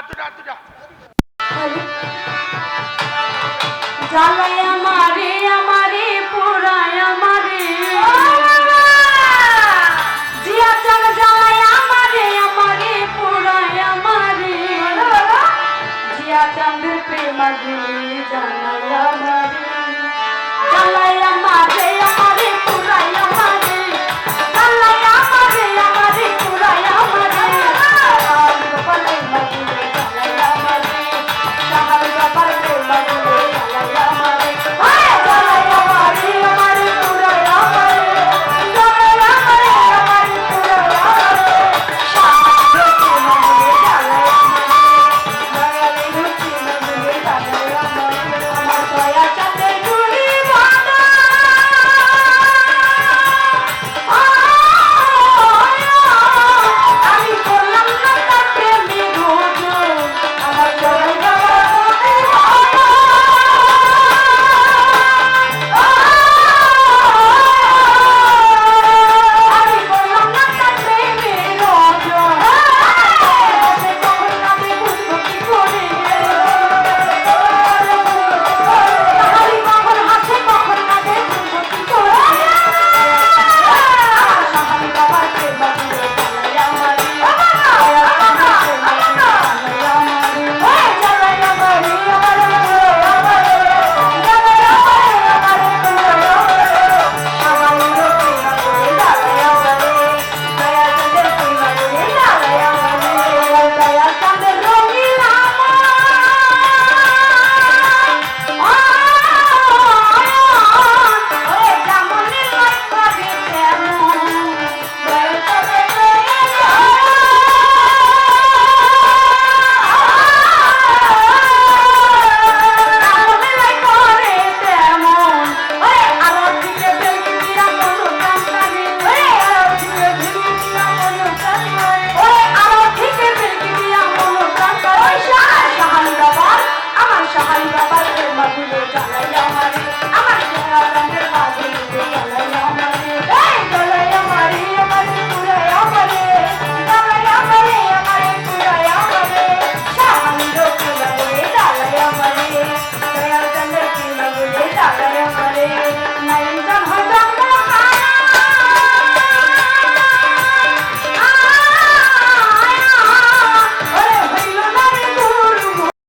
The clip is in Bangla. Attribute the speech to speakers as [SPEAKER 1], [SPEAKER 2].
[SPEAKER 1] আতুটা জিয়া চল জ্বালায় আমারে আমারে পোড়ায় আমারে। জিয়া